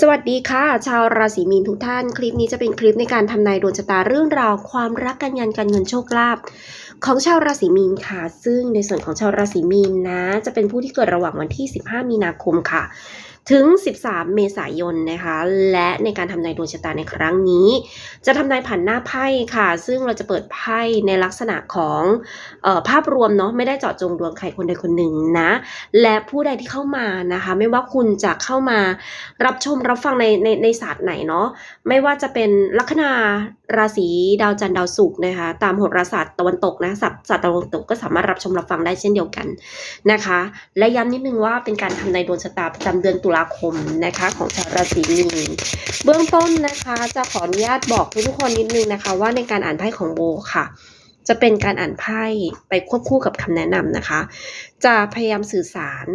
สวัสดีค่ะ ชาวราศีมีนทุกท่าน คลิปนี้จะเป็นคลิปในการทำนายดวงชะตาเรื่องราว ความรักการงานการเงินโชคลาภของชาวราศีมีนค่ะ ซึ่งในส่วนของชาวราศีมีนนะ จะเป็นผู้ที่เกิดระหว่างวันที่ 15 มีนาคมค่ะ ถึง 13 เมษายนนะคะ และในการทำนายดวงชะตาในครั้งนี้ จะทำนายผ่านหน้าไพ่ค่ะ ซึ่งเราจะเปิดไพ่ในลักษณะของออภาพรวมเนาะไม่ได้เจาะจงดวงใครคนใดคนหนึ่งนะ และผู้ใดที่เข้ามานะคะ ไม่ว่าคุณจะเข้ามารับชมรับฟังในในในศาสตร์ไหนเนาะไม่ว่าจะเป็นลัคนาราศีดาวจันทร์ดาวศุกร์นะคะ ตามโหราศาสตร์ตะวันตกนะศาสตร์ตร์ตะวันตกก็สามารถรับชมรับฟังได้เช่นเดียวกันนะคะ และย้ำนิดนึงว่าเป็นการทำนายดวงชะตาประจำเดือนตุลาคมนะคะของชาวราศีมีนเบื้องต้นนะคะจะขออนุญาตบอกทุกคนนิดนึงนะคะ ว่าในการอ่านไพ่ของโบค่ะ จะเป็นการอ่านไพ่ไปควบคู่กับคำแนะนำนะคะ จะพยายามสื่อสาร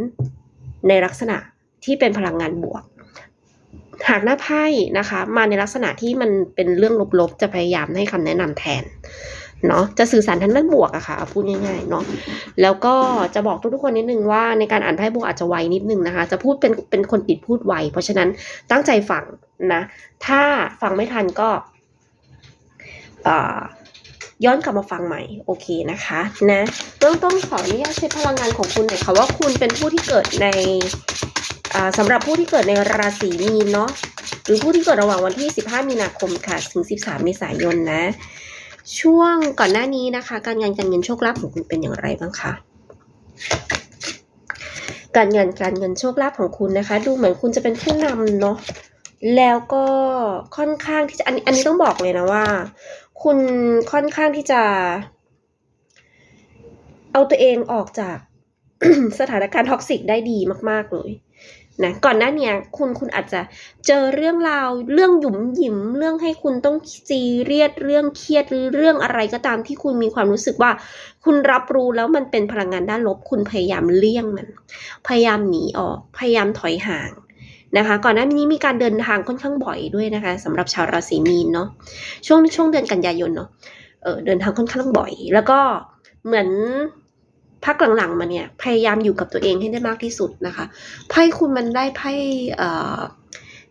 ในลักษณะที่เป็นพลังงานบวก หากหน้าไพ่นะคะ มาในลักษณะที่มันเป็นเรื่องลบๆ จะพยายามให้คำแนะนำแทน เนาะจะสื่อสารทางด้านบวกอะค่ะพูดง่ายๆเนาะแล้วก็จะบอกทุกๆคนนิดนึงว่าในการอ่านไพ่บวกอาจจะไวนิดนึงนะคะ จะพูดเป็นเป็นคนติดพูดไว เพราะฉะนั้นตั้งใจฟังนะถ้าฟังไม่ทันก็ย้อนกลับมาฟังใหม่โอเคนะคะนะเบื้องต้นขออนุญาตเช็คพลังงานของคุณหน่อยค่ะว่าคุณเป็นผู้ที่เกิดในสำหรับผู้ที่เกิดในราศีมีนเนาะหรือผู้ที่เกิดระหว่างวันที่ 15 มีนาคมค่ะ ถึง 13 เมษายนนะ ช่วงก่อนหน้านี้นะคะ การงานการเงินโชคลาภของคุณเป็นอย่างไรบ้างคะการงานการเงินโชคลาภของคุณนะคะ ดูเหมือนคุณจะเป็นผู้นำเนาะแล้วก็ค่อนข้างที่จะอันนี้อันนี้ต้องบอกเลยนะว่า คุณค่อนข้างที่จะ เอาตัวเองออกจากสถานการณ์ท็อกซิกได้ดีมาก ๆ เลย นะก่อนหน้าเนี้ยคุณคุณอาจจะเจอเรื่องราวเรื่องหยุมหยิมเรื่องให้คุณต้องซีเรียสเรื่องเครียดหรือเรื่องอะไรก็ตามที่คุณมีความรู้สึกว่า คุณรับรู้แล้วมันเป็นพลังงานด้านลบ คุณพยายามเลี่ยงมัน พยายามหนีออกพยายามถอยห่างนะคะ ก่อนหน้านี้มีการเดินทางค่อนข้างบ่อยด้วยนะคะสำหรับชาวราศีมีนเนาะช่วงช่วงเดือนกันยายนเนาะเออเดินทางค่อนข้างบ่อย แล้วก็เหมือน พักหลังๆมาเนี่ยพยายามอยู่กับตัวเองให้ได้มากที่สุดนะคะไพ่คุณมันได้ไพ่เอ่อ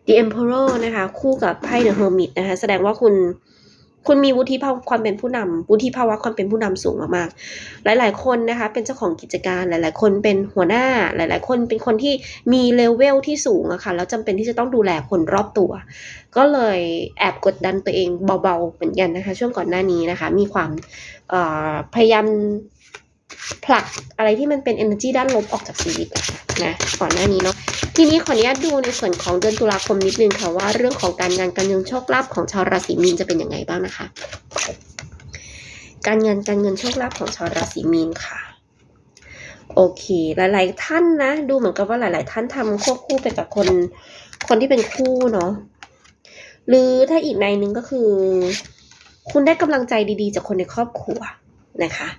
The Emperor นะคะ คู่กับไพ่ The Hermit นะคะ แสดงว่าคุณคุณมีวุฒิภาวะความเป็นผู้นำวุฒิภาวะความเป็นผู้นำสูงมากๆ หลาย ๆ คนนะคะ เป็นเจ้าของกิจการ หลาย ๆ คนเป็นหัวหน้า หลาย ๆ คนเป็นคนที่มีเลเวลที่สูงอะค่ะ แล้วจำเป็นที่จะต้องดูแลคนรอบตัว ก็เลยแอบกดดันตัวเองเบา ๆ เหมือนกันนะคะ ช่วงก่อนหน้านี้นะคะ มีความพยายาม ผลักอะไรที่มันเป็น energy ด้านลบออกจากชีวิตนะก่อนหน้านี้เนาะทีนี้ขออนุญาตดูในส่วนของเดือนตุลาคมนิดนึงค่ะว่าเรื่องของการงานการเงินโชคลาภของชาวราศีมีนจะเป็นยังไงบ้างนะคะ การเงินการเงินโชคลาภของชาวราศีมีนค่ะโอเค หลาย ๆ ท่านนะ ดูเหมือนกับว่าหลาย ๆ ท่านทำควบคู่ไปกับคน คนที่เป็นคู่เนาะหรือถ้าอีกในนึงก็คือ คุณได้กำลังใจดี ๆ จากคนในครอบครัว นะคะ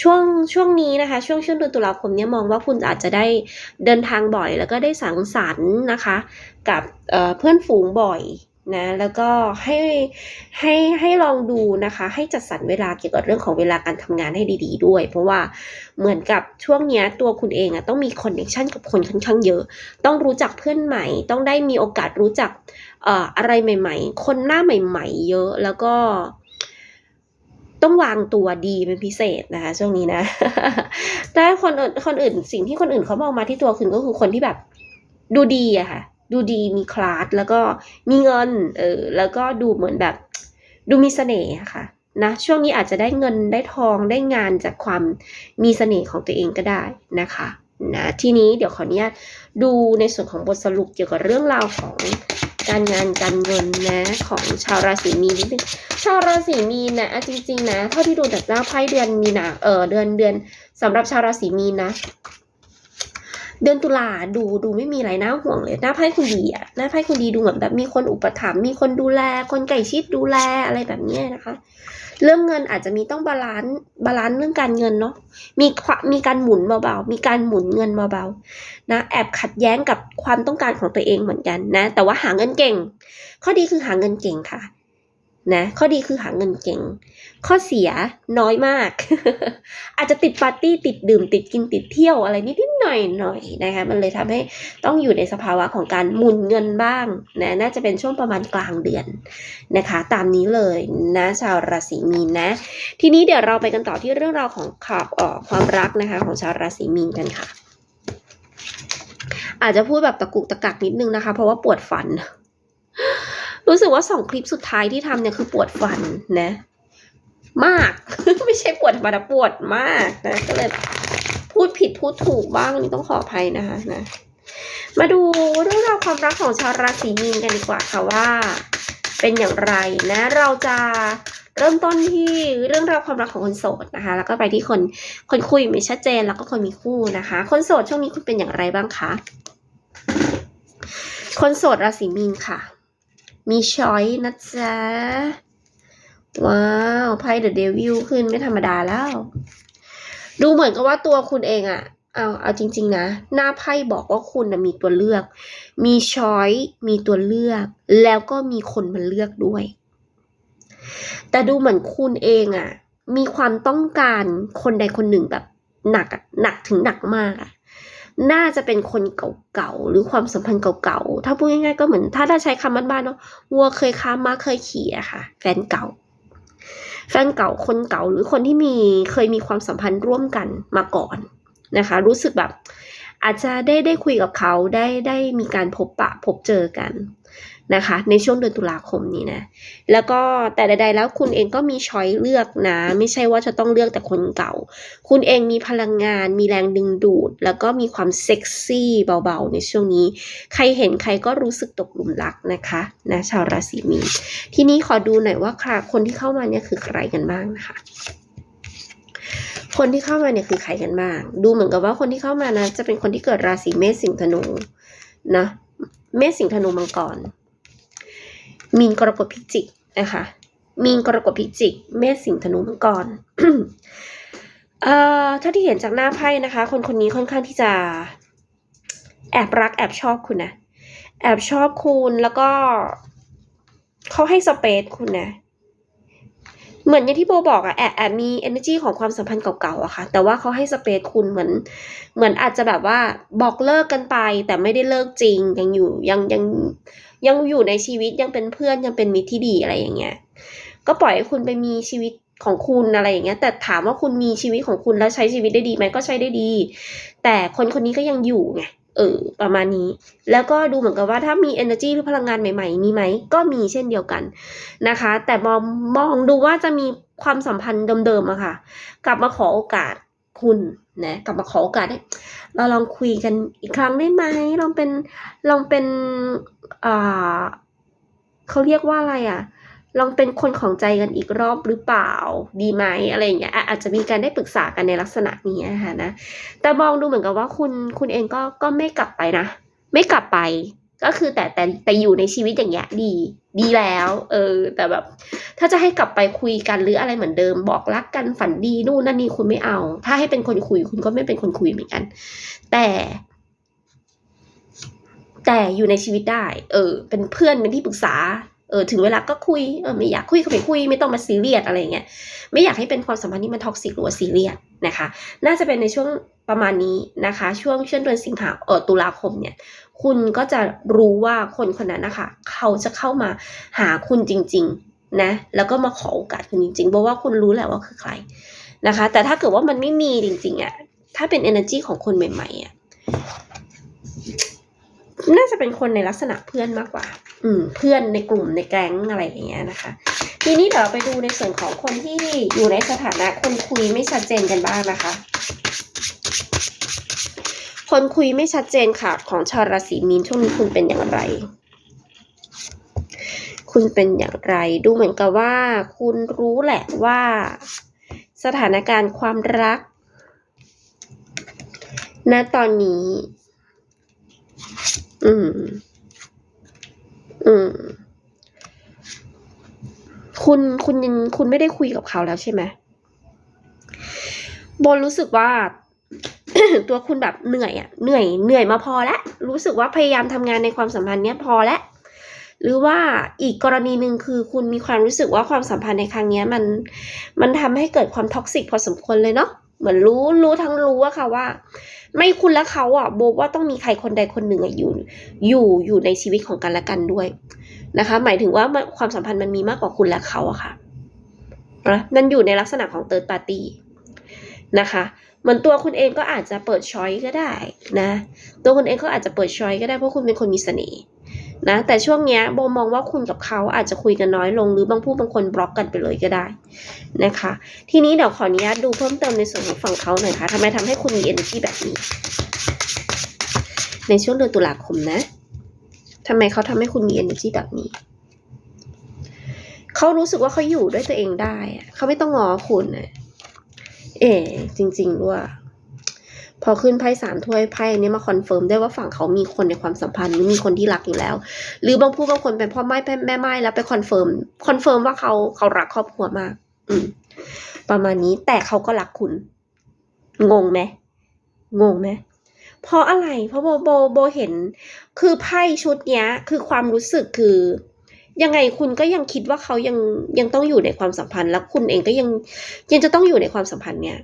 ช่วงช่วงนี้นะคะ ช่วงช่วงเดือนตุลาคมเนี่ยมองว่าคุณอาจจะได้เดินทางบ่อย แล้วก็ได้สังสรรค์นะคะ กับเเพื่อนฝูงบ่อยนะแล้วก็ให้ให้ให้ลองดูนะคะ ให้จัดสรรเวลาเกี่ยวกับเรื่องของเวลาการทำงานให้ดี ๆ ด้วย เพราะว่าเหมือนกับช่วงเนี้ยตัวคุณเองอะต้องมีคอนเนคชันกับคนค่อนข้างเยอะ ต้องรู้จักเพื่อนใหม่ ต้องได้มีโอกาสรู้จักเอ่ออะไรใหม่ ๆ คนหน้าใหม่ ๆ เยอะแล้วก็ ต้องวางตัวดีเป็นพิเศษนะคะช่วงนี้นะแต่คนอื่นคนอื่นสิ่งที่คนอื่นเขามองมาที่ตัวคุณก็คือคนที่แบบดูดีอะค่ะ ดูดีมีคลาสแล้วก็มีเงินเออแล้วก็ดูเหมือนแบบ ดูมีเสน่ห์ค่ะนะช่วงนี้อาจจะได้เงินได้ทองได้งานจากความมีเสน่ห์ของตัวเองก็ได้นะคะนะทีนี้เดี๋ยวขออนุญาตดูในส่วนของบทสรุปเกี่ยวกับเรื่องราวของ การงานการเงินนะ ของชาวราศีมีนนิดนึงชาวราศีมีนนะจริง ๆ นะเท่าที่ดูจากหน้าไพ่เดือนมีนาเออเดือนเดือนสำหรับชาวราศีมีนนะ เดือนตุลาดูดูไม่มีอะไรน่าห่วงเลยหน้าไพ่คุณดีอะหน้าไพ่คุณดีดูเหมือนแบบมีคนอุปถัมภ์มีคนดูแล คนใกล้ชิดดูแลอะไรแบบนี้นะคะ เรื่องเงินอาจจะมีต้องบาลานซ์บาลานซ์เรื่องการเงินเนาะมีควมีการหมุนเบาๆมีการหมุนเงินเบาๆนะแอบขัดแย้งกับความต้องการของตัวเองเหมือนกันนะ แต่ว่าหาเงินเก่ง ข้อดีคือหาเงินเก่งค่ะ นะข้อดีคือหาเงินเก่ง ข้อเสียน้อยมาก อาจจะติดปาร์ตี้ติดดื่ม ติดกินติดเที่ยวอะไรนิดๆหน่อยๆนะคะมันเลยทำให้ต้องอยู่ในสภาวะของการหมุนเงินบ้างนะน่าจะเป็นช่วงประมาณกลางเดือนนะคะ ตามนี้เลยนะชาวราศีมีนนะ ทีนี้เดี๋ยวเราไปกันต่อที่เรื่องราวของข่าวอ่อความรักนะคะของชาวราศีมีนกันค่ะ อาจจะพูดแบบตะกุกตะกักนิดนึงนะคะ เพราะว่าปวดฟัน รู้สึกว่าสองคลิปสุดท้ายที่ทำเนี่ยคือปวดฟันนะ มาก ไม่ใช่ปวดฟันนะปวดมากนะก็เลยพูดผิดพูดถูกบ้างนี่ต้องขออภัยนะคะนะ มาดูเรื่องราวความรักของชาวราศีมีนกันดีกว่าค่ะว่า เป็นอย่างไรนะ เราจะเริ่มต้นที่เรื่องราวความรักของคนโสดนะคะ แล้วก็ไปที่คนคนคุยไม่ชัดเจนแล้วก็คนมีคู่นะคะ คนโสดช่วงนี้คุณเป็นอย่างไรบ้างคะคนโสดราศีมีนค่ะ มีช้อยนะจ๊ะ ว้าวไพ่เดอะเดวิลขึ้นไม่ธรรมดาแล้ว ดูเหมือนกับว่าตัวคุณเองอะเอาเอาจริง ๆ นะ หน้าไพ่บอกว่าคุณนะมีตัวเลือก มีช้อยมีตัวเลือก แล้วก็มีคนมาเลือกด้วย แต่ดูเหมือนคุณเองอะมีความต้องการคนใดคนหนึ่งแบบหนักหนักถึงหนักมากอะ น่าจะเป็นคนเก่าๆหรือความสัมพันธ์เก่าๆถ้าพูดง่ายๆก็เหมือนถ้าถ้าใช้คำบ้านๆเนาะวัวเคยค้าม้าเคยขี่อะค่ะ แฟนเก่า แฟนเก่าคนเก่าหรือคนที่มีเคยมีความสัมพันธ์ร่วมกันมาก่อนนะคะ รู้สึกแบบ อาจจะได้ได้คุยกับเขาได้ได้มีการพบปะพบเจอกัน นะคะ ในช่วงเดือนตุลาคมนี้นะ แล้วก็แต่ใดๆแล้วคุณเองก็มีช้อยเลือกนะ ไม่ใช่ว่าจะต้องเลือกแต่คนเก่า คุณเองมีพลังงาน มีแรงดึงดูด แล้วก็มีความเซ็กซี่เบาๆ ในช่วงนี้ ใครเห็นใครก็รู้สึกตกหลุมรักนะคะนะชาวราศีมีนทีนี้ขอดูหน่อยว่าค่ะคนที่เข้ามาเนี่ยคือใครกันบ้างนะคะคนที่เข้ามาเนี่ยคือใครกันบ้าง ดูเหมือนกับว่าคนที่เข้ามานะจะเป็นคนที่เกิดราศีเมษสิงห์ธนูนะ เมษสิงห์ธนูมังกร มีนกรกฎพิจิกนะคะมีนกรกฎพิจิก เมษสิงห์ธนูมังกรเอ่อถ้าที่เห็นจากหน้าไพ่นะคะ คนคนนี้ค่อนข้างที่จะแอบรักแอบชอบคุณนะ แอบชอบคุณแล้วก็เขาให้สเปซคุณนะ เหมือนอย่างที่โบบอกอะแอบแอบมี energy ของความสัมพันธ์เก่าๆอะค่ะ แต่ว่าเขาให้สเปซคุณเหมือน เหมือนอาจจะแบบว่าบอกเลิกกันไป แต่ไม่ได้เลิกจริงยังอยู่ยังยัง ยังอยู่ในชีวิตยังเป็นเพื่อนยังเป็นมิตรที่ดีอะไรอย่างเงี้ย ก็ปล่อยให้คุณไปมีชีวิตของคุณอะไรอย่างเงี้ย แต่ถามว่าคุณมีชีวิตของคุณแล้วใช้ชีวิตได้ดีไหมก็ใช้ได้ดี แต่คนคนนี้ก็ยังอยู่ไงเออประมาณนี้ แล้วก็ดูเหมือนกับว่าถ้ามี energy หรือพลังงานใหม่ ๆ มีไหม ก็มีเช่นเดียวกันนะคะ แต่มองมองดูว่าจะมีความสัมพันธ์เดิมๆอะค่ะ กลับมาขอโอกาส คุณนะกลับมาขอโอกาสให้เราลองคุยกันอีกครั้งได้ไหมลองเป็นลองเป็นอ่าเขาเรียกว่าอะไรอะลองเป็นคนของใจกันอีกรอบหรือเปล่าดีไหมอะไรอย่างเงี้ยอาจจะมีการได้ปรึกษากันในลักษณะนี้นะคะนะแต่มองดูเหมือนกับว่าคุณคุณเองก็ก็ไม่กลับไปนะ ไม่กลับไป ก็คือแต่แต่แต่อยู่ในชีวิตอย่างเงี้ยดี ดีแล้ว เออ แต่แบบ ถ้าจะให้กลับไปคุยกันหรืออะไรเหมือนเดิม บอกรักกันฝันดีนู่นนั่นนี่คุณไม่เอา ถ้าให้เป็นคนคุยคุณก็ไม่เป็นคนคุยเหมือนกัน แต่ แต่อยู่ในชีวิตได้ เออ เป็นเพื่อนเป็นที่ปรึกษาเออถึงเวลาก็คุยเออไม่อยากคุยก็ไม่คุยไม่ต้องมาซีเรียสอะไรเงี้ยไม่อยากให้เป็นความสัมพันธ์ที่มันท็อกซิกหรือว่าซีเรียสนะคะ น่าจะเป็นในช่วง ประมาณนี้นะคะ ช่วงช่วงเดือนสิงหาเออตุลาคมเนี่ย คุณก็จะรู้ว่าคนคนนั้นนะคะ เขาจะเข้ามาหาคุณจริง ๆ นะ แล้วก็มาขอโอกาสคุณจริงๆเพราะว่าคุณรู้แหละว่าคือใครนะคะ แต่ถ้าเกิดว่ามันไม่มีจริง ๆอะถ้าเป็น energy ของคนใหม่ๆอะน่าจะเป็นคนในลักษณะเพื่อนมากกว่า อืม เพื่อนในกลุ่มในแก๊งอะไรอย่างเงี้ยนะคะ ทีนี้เดี๋ยวเราไปดูในส่วนของคนที่อยู่ในสถานะคนคุยไม่ชัดเจนกันบ้างนะคะ คนคุยไม่ชัดเจนค่ะ ของชาวราศีมีนช่วงนี้คุณเป็นอย่างไร คุณเป็นอย่างไร ดูเหมือนกับว่า คุณรู้แหละว่า สถานการณ์ความรัก ณ ตอนนี้ อืม อืม คุณ คุณยังคุณไม่ได้คุยกับเขาแล้วใช่ไหมบนรู้สึกว่า ตัวคุณแบบเหนื่อยอะเหนื่อยเหนื่อยมาพอแล้วรู้สึกว่าพยายามทำงานในความสัมพันธ์เนี้ยพอแล้วหรือว่าอีกกรณีหนึ่งคือคุณมีความรู้สึกว่าความสัมพันธ์ในครั้งเนี้ยมันมันทำให้เกิดความท็อกซิกพอสมควรเลยเนาะเหมือนรู้รู้ทั้งรู้อะค่ะว่า ไม่คุณและเขาอะโบว่าต้องมีใครคนใดคนหนึ่งอะอยู่อยู่อยู่ในชีวิตของกันและกันด้วยนะคะ หมายถึงว่าความสัมพันธ์มันมีมากกว่าคุณและเขาอะค่ะนะมันอยู่ในลักษณะของเติร์ดปาร์ตี้นะคะ เหมือนตัวคุณเองก็อาจจะเปิดช้อยก็ได้นะ ตัวคุณเองก็อาจจะเปิดช้อยก็ได้เพราะคุณเป็นคนมีเสน่ห์นะแต่ช่วงเนี้ยโบมองว่าคุณกับเขาอาจจะคุยกันน้อยลง หรือบางผู้บางคนบล็อกกันไปเลยก็ได้นะคะ ทีนี้เดี๋ยวขออนุญาตดูเพิ่มเติมในส่วนของฝั่งเขาหน่อยค่ะทำไมทำให้คุณมี energy แบบนี้ ในช่วงเดือนตุลาคมนะทำไมเขาทำให้คุณมี energy แบบนี้เขารู้สึกว่าเขาอยู่ด้วยตัวเองได้เขาไม่ต้องงอคุณอะ เอ๋จริง ๆ ด้วย พอขึ้นไพ่สามถ้วยไพ่นนี้มาคอนเฟิร์มได้ว่าฝั่งเขามีคนในความสัมพันธ์หรือมีคนที่รักอยู่แล้ว หรือบางผู้บางคนเป็นพ่อไม้แม่ไม้แล้วไปคอนเฟิร์มคอนเฟิร์มว่าเขาเขารักครอบครัวมาก อืม ประมาณนี้แต่เขาก็รักคุณ งงไหมงงไหมเพราะอะไร เพราะโบโบโบเห็น คือไพ่ชุดเนี้ย คือความรู้สึกคือ ยังไงคุณก็ยังคิดว่าเขายังยังต้องอยู่ในความสัมพันธ์ แล้วคุณเองก็ยังยังจะต้องอยู่ในความสัมพันธ์เนี่ย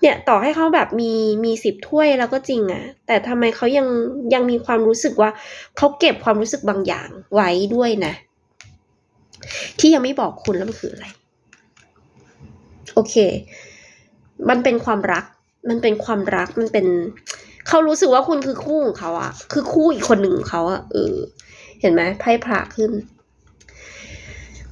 เนี่ยต่อให้เขาแบบมีมีสิบถ้วยแล้วก็จริงอะแต่ทำไมเขายังยังมีความรู้สึกว่าเขาเก็บความรู้สึกบางอย่างไว้ด้วยนะ ที่ยังไม่บอกคุณแล้วมันคืออะไร โอเค มันเป็นความรัก มันเป็นความรักมันเป็นเขารู้สึกว่าคุณคือคู่ของเขาอะคือคู่อีกคนหนึ่งของเขาอะเออ เห็นไหมไพ่พระขึ้น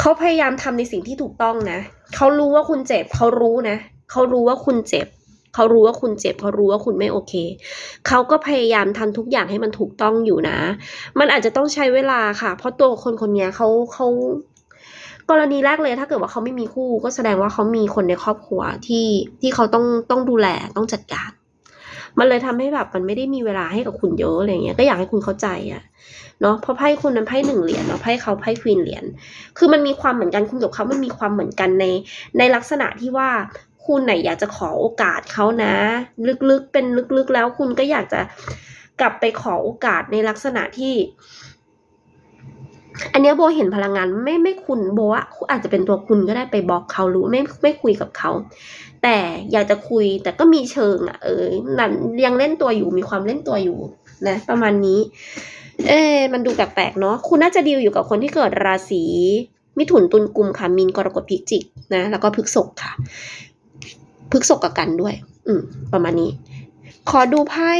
เขาพยายามทำในสิ่งที่ถูกต้องนะ เขารู้ว่าคุณเจ็บ เขารู้นะ เขารู้ว่าคุณเจ็บ เขารู้ว่าคุณเจ็บ เขารู้ว่าคุณไม่โอเค เขาก็พยายามทำทุกอย่างให้มันถูกต้องอยู่นะ มันอาจจะต้องใช้เวลาค่ะ เพราะตัวคนคนนี้เขาเขากรณีแรกเลยถ้าเกิดว่าเขาไม่มีคู่ ก็แสดงว่าเขามีคนในครอบครัวที่ที่เขาต้องต้องดูแลต้องจัดการ มันเลยทำให้แบบมันไม่ได้มีเวลาให้กับคุณเยอะอะไรเงี้ยก็อยากให้คุณเข้าใจอะเนาะเพราะไพ่คุณนั้นไพ่หนึ่งเหรียญเนาะไพ่เขาไพ่ควีนเหรียญคือมันมีความเหมือนกันคุณกับเขามันมีความเหมือนกันในในลักษณะที่ว่าคุณไหนอยากจะขอโอกาสเขานะ ลึกๆเป็นลึกๆแล้วคุณก็อยากจะกลับไปขอโอกาสในลักษณะที่ อันนี้โบเห็นพลังงานไม่ไม่คุณโบว่าอาจจะเป็นตัวคุณก็ได้ไปบอกเขาหรือไม่ไม่คุยกับเขา แต่อยากจะคุยแต่ก็มีเชิงอะ เออนั่นยังเล่นตัวอยู่มีความเล่นตัวอยู่นะประมาณนี้ เอ๊มันดูแปลกๆเนาะคุณน่าจะดีลอยู่กับคนที่เกิดราศีมิถุนตุลกุมค่ะมีนกรกฎพิจิกนะแล้วก็พฤกษกค่ะพฤกษกกับกันด้วย อืมประมาณนี้ ขอดูไพ่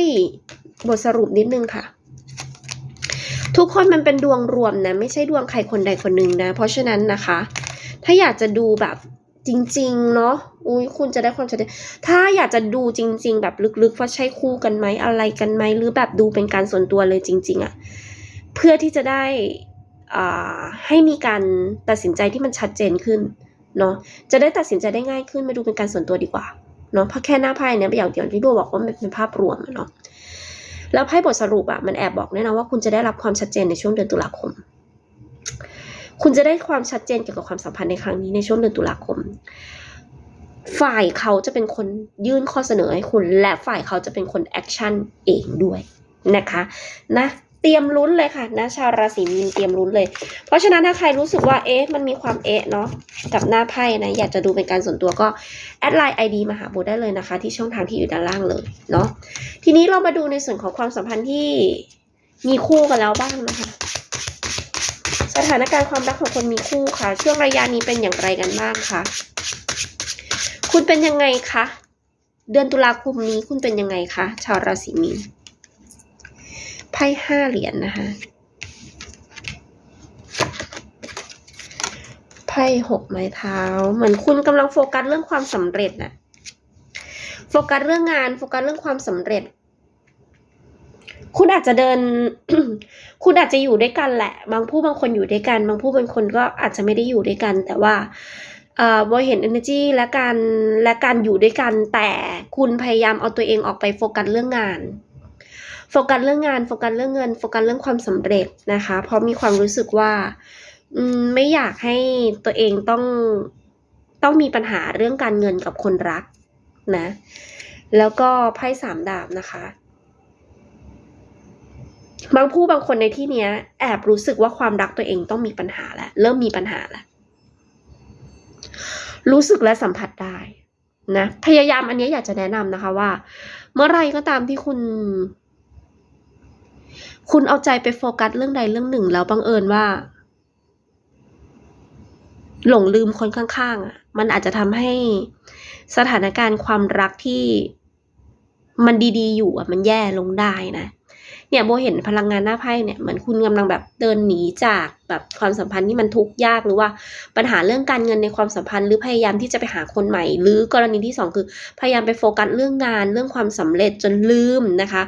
บทสรุปนิดนึงค่ะ ทุกคนมันเป็นดวงรวมนะไม่ใช่ดวงใครคนใดคนหนึ่งนะ เพราะฉะนั้นนะคะ ถ้าอยากจะดูแบบจริงๆเนาะอุ้ยคุณจะได้ความชัดเจนถ้าอยากจะดูจริง ๆ แบบลึกๆว่าใช่คู่กันไหมอะไรกันไหมหรือแบบดูเป็นการส่วนตัวเลยจริง ๆอะเพื่อที่จะได้อ่าให้มีการตัดสินใจที่มันชัดเจนขึ้นเนาะจะได้ตัดสินใจได้ง่ายขึ้นมาดูเป็นการส่วนตัวดีกว่าเนาะเพราะแค่หน้าไพ่เนี่ยอย่างอย่างที่โบบอกว่ามันเป็นภาพรวมเนาะ แล้วไพ่บทสรุปอะมันแอบบอกแน่นอนว่าคุณจะได้รับความชัดเจนในช่วงเดือนตุลาคม คุณจะได้ความชัดเจนเกี่ยวกับความสัมพันธ์ในครั้งนี้ในช่วงเดือนตุลาคม ฝ่ายเขาจะเป็นคนยื่นข้อเสนอให้คุณ และฝ่ายเขาจะเป็นคนแอคชั่นเองด้วยนะคะ นะ เตรียมลุ้นเลยค่ะนะชาวราศีมีนเตรียมลุ้นเลย เพราะฉะนั้นถ้าใครรู้สึกว่าเอ๊ะมันมีความเอ๊ะเนาะกับหน้าไพ่นะอยากจะดูเป็นการส่วนตัวก็แอดไลน์ ID มาหาโบได้เลยนะคะ ที่ช่องทางที่อยู่ด้านล่างเลยเนาะทีนี้เรามาดูในส่วนของความสัมพันธ์ที่มีคู่กันแล้วบ้างนะคะ สถานการณ์ความรักของคนมีคู่ค่ะ ช่วงระยะนี้เป็นอย่างไรกันบ้างคะคุณเป็นยังไงคะเดือนตุลาคมนี้คุณเป็นยังไงคะชาวราศีมีน พ่ห้าเหรียญนะคะไพ่หกไม้เท้า เหมือนคุณกำลังโฟกัสเรื่องความสำเร็จน่ะ โฟกัสเรื่องงาน โฟกัสเรื่องความสำเร็จ คุณอาจจะเดิน คุณอาจจะอยู่ด้วยกันแหละ บางผู้บางคนอยู่ด้วยกัน บางผู้บางคนก็อาจจะไม่ได้อยู่ด้วยกัน แต่ว่าเอ่อโบเห็น energy และการและการอยู่ด้วยกัน แต่คุณพยายามเอาตัวเองออกไปโฟกัสเรื่องงาน โฟกัสเรื่องงานโฟกัสเรื่องเงินโฟกัสเรื่องความสำเร็จนะคะ เพราะมีความรู้สึกว่าอืมไม่อยากให้ตัวเองต้องต้องมีปัญหาเรื่องการเงินกับคนรักนะ แล้วก็ไพ่สามดาบนะคะ บางผู้บางคนในที่เนี้ย แอบรู้สึกว่าความรักตัวเองต้องมีปัญหาแล้วเริ่มมีปัญหาแล้วรู้สึกและสัมผัสได้นะพยายามอันนี้อยากจะแนะนำนะคะว่า เมื่อไรก็ตามที่คุณ คุณเอาใจไปโฟกัสเรื่องใดเรื่องหนึ่งแล้วบังเอิญว่า หลงลืมคนข้างๆอะ มันอาจจะทำให้สถานการณ์ความรักที่มันดีๆอยู่อะ มันแย่ลงได้นะ เนี่ยโบเห็นพลังงานหน้าไพ่เนี่ยเหมือนคุณกำลังแบบเดินหนีจากแบบความสัมพันธ์ที่มันทุกข์ยากหรือว่าปัญหาเรื่องการเงินในความสัมพันธ์ หรือพยายามที่จะไปหาคนใหม่ หรือกรณีที่สองคือ พยายามไปโฟกัสเรื่องงานเรื่องความสำเร็จจนลืมนะคะ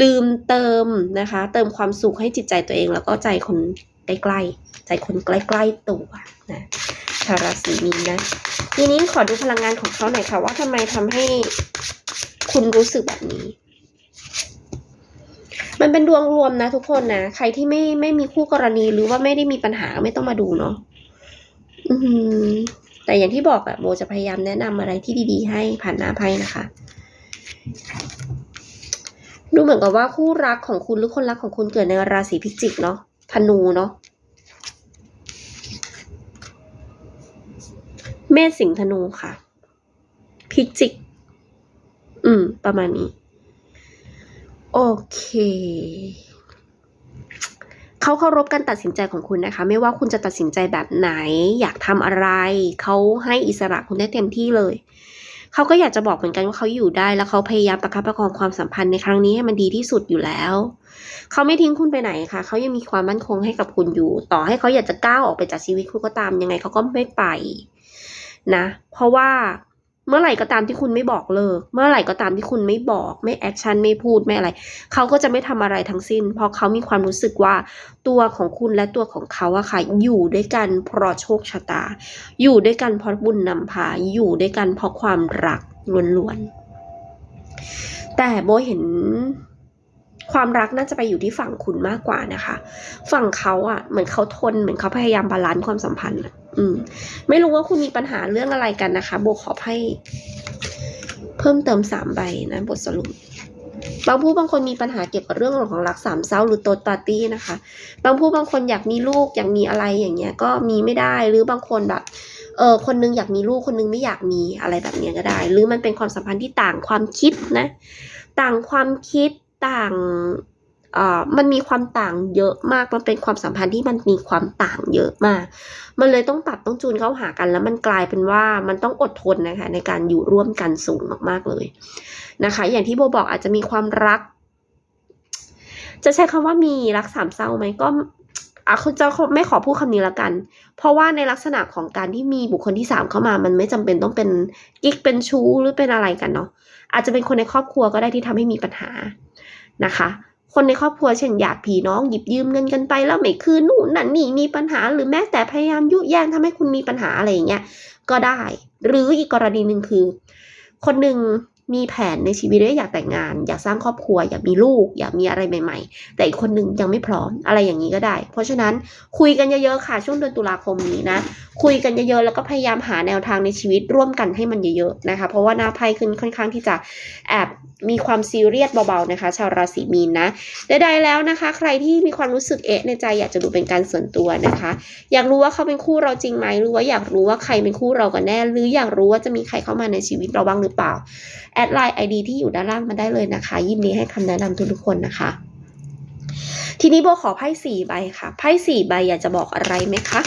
ลืมเติมนะคะ เติมความสุขให้จิตใจตัวเองแล้วก็ใจคนใกล้ๆ ใจคนใกล้ๆตัวนะชาวราศีมีนนะทีนี้ขอดูพลังงานของเขาหน่อยค่ะว่าทำไมทำให้คุณรู้สึกแบบนี้ มันเป็นดวงรวมนะทุกคนนะ ใครที่ไม่ไม่มีคู่กรณีหรือว่าไม่ได้มีปัญหาไม่ต้องมาดูเนาะอืมแต่อย่างที่บอกอะโบจะพยายามแนะนำอะไรที่ดีๆ ให้ผ่านหน้าไพ่นะคะ ดูเหมือนกับว่าคู่รักของคุณหรือคนรักของคุณเกิดในราศีพิจิกเนาะธนูเนาะเมษสิงห์ธนูค่ะ พิจิก อืม ประมาณนี้ โอเค เขาเคารพการตัดสินใจของคุณนะคะ ไม่ว่าคุณจะตัดสินใจแบบไหน อยากทำอะไร เขาให้อิสระคุณได้เต็มที่เลย เขาก็อยากจะบอกเหมือนกันว่าเขาอยู่ได้ แล้วเขาพยายามประคับประคองความสัมพันธ์ในครั้งนี้ให้มันดีที่สุดอยู่แล้ว เขาไม่ทิ้งคุณไปไหนค่ะ เขายังมีความมั่นคงให้กับคุณอยู่ ต่อให้เขาอยากจะก้าวออกไปจากชีวิตคุณก็ตามยังไงเขาก็ไม่ไปนะ เพราะว่า เมื่อไหร่ก็ตามที่คุณไม่บอกเลิก เมื่อไหร่ก็ตามที่คุณไม่บอก ไม่แอคชั่นไม่พูดไม่อะไร เขาก็จะไม่ทำอะไรทั้งสิ้น เพราะเขามีความรู้สึกว่าตัวของคุณและตัวของเขาอะค่ะ อยู่ด้วยกันเพราะโชคชะตา อยู่ด้วยกันเพราะบุญนำพา อยู่ด้วยกันเพราะความรักล้วนๆ แต่โบเห็น ความรักน่าจะไปอยู่ที่ฝั่งคุณมากกว่านะคะ ฝั่งเขาอะเหมือนเขาทนเหมือนเขาพยายามบาลานซ์ความสัมพันธ์อืม ไม่รู้ว่าคุณมีปัญหาเรื่องอะไรกันนะคะโบขอให้ เพิ่มเติมสามใบนะ บทสรุปบางผู้บางคนมีปัญหาเกี่ยวกับเรื่องของรักสามเศร้าหรือโตปาตี้นะคะ บางผู้บางคนอยากมีลูกอยากมีอะไรอย่างเงี้ย ก็มีไม่ได้หรือบางคนแบบเออคนนึงอยากมีลูกคนนึงไม่อยากมีอะไรแบบเนี้ยก็ได้ หรือมันเป็นความสัมพันธ์ที่ต่างความคิดนะ ต่างความคิด ต่างอ่อมันมีความต่างเยอะมาก มันเป็นความสัมพันธ์ที่มันมีความต่างเยอะมาก มันเลยต้องปรับต้องจูนเข้าหากัน แล้วมันกลายเป็นว่ามันต้องอดทนนะคะในการอยู่ร่วมกันสูงมากๆเลยนะคะ อย่างที่โบบอกอาจจะมีความรัก จะใช้คำว่ามีรักสามเศร้าไหมก็ อะเขาจะไม่ขอพูดคำนี้ละกัน เพราะว่าในลักษณะของการที่มีบุคคลที่สามเข้ามา มันไม่จำเป็นต้องเป็นกิ๊กเป็นชู้หรือเป็นอะไรกันเนาะ อาจจะเป็นคนในครอบครัวก็ได้ที่ทำให้มีปัญหานะคะ คนในครอบครัวเช่นญาติพี่น้องหยิบยืมเงินกันไปแล้วไม่คืนนู่นนั่นนี่มีปัญหา หรือแม้แต่พยายามยุแย่งทำให้คุณมีปัญหาอะไรอย่างเงี้ย ก็ได้ หรืออีกกรณีหนึ่งคือ คนหนึ่ง มีแผนในชีวิตด้วยอยากแต่งงาน อยากสร้างครอบครัว อยากมีลูก อยากมีอะไรใหม่ ๆ แต่อีกคนหนึ่งยังไม่พร้อมอะไรอย่างนี้ก็ได้ เพราะฉะนั้นคุยกันเยอะๆค่ะ ช่วงเดือนตุลาคมนี้นะ คุยกันเยอะๆแล้วก็พยายามหาแนวทางในชีวิตร่วมกันให้มันเยอะๆนะคะ เพราะว่าหน้าไพ่ขึ้นค่อนข้างที่จะแอบมีความซีเรียสเบาๆนะคะ ชาวราศีมีนนะใดๆแล้วนะคะ ใครที่มีความรู้สึกเอะในใจอยากจะดูเป็นการส่วนตัวนะคะ อยากรู้ว่าเขาเป็นคู่เราจริงไหมหรือว่าอยากรู้ว่าใครเป็นคู่เรากันแน่ หรืออยากรู้ว่าจะมีใครเข้ามาในชีวิตเราบ้างหรือเปล่าแอดไลน์ไอดีที่อยู่ด้านล่างมาได้เลยนะคะ ยินดีให้คำแนะนำทุกๆคนนะคะทีนี้โบขอไพ่สี่ใบค่ะ ไพ่สี่ใบอยากจะบอกอะไรไหมคะ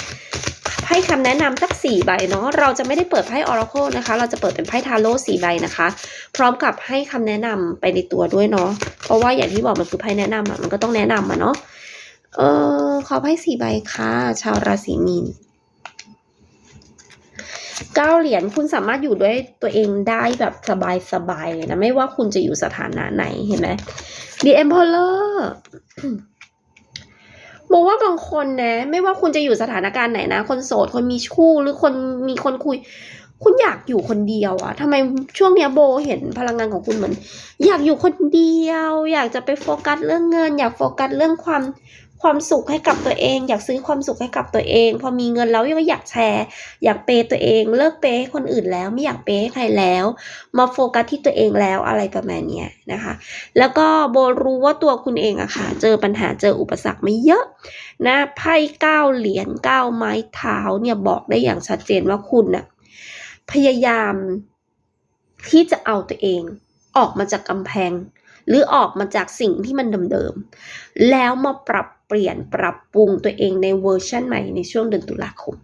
ไพ่คำแนะนำสักสี่ใบเนาะ เราจะไม่ได้เปิดไพ่ออราโคนะคะ เราจะเปิดเป็นไพ่ทาโร่สี่ใบนะคะ พร้อมกับให้คำแนะนำไปในตัวด้วยเนาะ เพราะว่าอย่างที่บอกมันคือไพ่แนะนำอะมันก็ต้องแนะนำอะเนาะ เออขอไพ่สี่ใบค่ะ ชาวราศีมีน เก้าเหรียญคุณสามารถอยู่ด้วยตัวเองได้แบบสบายๆเลยนะ ไม่ว่าคุณจะอยู่สถานะไหนเห็นไหม The Emperor บอกว่าบางคนนะ ไม่ว่าคุณจะอยู่สถานการณ์ไหนนะ คนโสดคนมีคู่หรือคนมีคนคุย คุณอยากอยู่คนเดียวอะทำไมช่วงเนี้ยโบเห็นพลังงานของคุณเหมือน อยากอยู่คนเดียว อยากจะไปโฟกัสเรื่องเงิน อยากโฟกัสเรื่องความ ความสุขให้กับตัวเอง อยากซื้อความสุขให้กับตัวเอง พอมีเงินแล้วก็อยากแชร์ อยากเปย์ตัวเองเลิกเปย์ให้คนอื่นแล้วไม่อยากเปย์ให้ใครแล้ว มาโฟกัสที่ตัวเองแล้วอะไรประมาณนี้นะคะ แล้วก็โบรู้ว่าตัวคุณเองอะค่ะ เจอปัญหาเจออุปสรรคมาเยอะนะไพ่เก้าเหรียญเก้าไม้เท้าเนี่ยบอกได้อย่างชัดเจนว่าคุณน่ะพยายามที่จะเอาตัวเองออกมาจากกำแพง หรือออกมาจากสิ่งที่มันเดิมๆแล้วมาปรับ เปลี่ยนปรับปรุงตัวเองในเวอร์ชันใหม่ในช่วงเดือนตุลาคม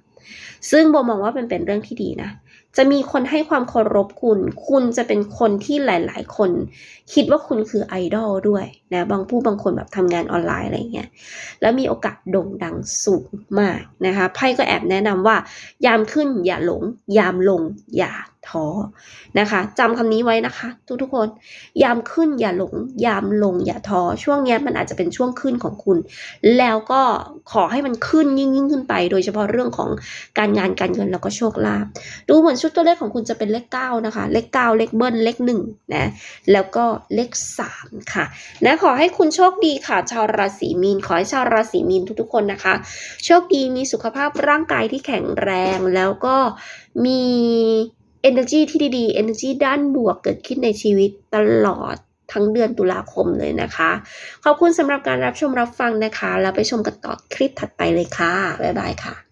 ซึ่งโบมองว่ามันเป็นเรื่องที่ดีนะ จะมีคนให้ความเคารพคุณ คุณจะเป็นคนที่หลาย ๆ คน คิดว่าคุณคือไอดอลด้วย นะบางผู้บางคนแบบทำงานออนไลน์อะไรเงี้ยแล้วมีโอกาสโด่งดังสูงมากนะคะไพ่ก็แอบแนะนำว่า ยามขึ้นอย่าหลง ยามลงอย่าท้อนะคะจำคำนี้ไว้นะคะ ทุกๆคน ยามขึ้นอย่าหลง ยามลงอย่าท้อช่วงเนี้ยมันอาจจะเป็นช่วงขึ้นของคุณ แล้วก็ขอให้มันขึ้นยิ่งยิ่งขึ้นไป โดยเฉพาะเรื่องของการงานการเงินแล้วก็โชคลาภดูเหมือนชุดตัวเลขของคุณจะเป็นเลข9นะคะ เลข9เลขเบิ้ลเลข1นะแล้วก็เลข3ค่ะนะขอให้คุณโชคดีค่ะ ชาวราศีมีน ขอให้ชาวราศีมีนทุกๆคนนะคะ โชคดีมีสุขภาพร่างกายที่แข็งแรงแล้วก็มี energy ที่ดีๆ energy ด้านบวกเกิดขึ้นในชีวิตตลอดทั้งเดือนตุลาคมเลยนะคะ ขอบคุณสำหรับการรับชมรับฟังนะคะ แล้วไปชมกันต่อคลิปถัดไปเลยค่ะ บ๊ายบายค่ะ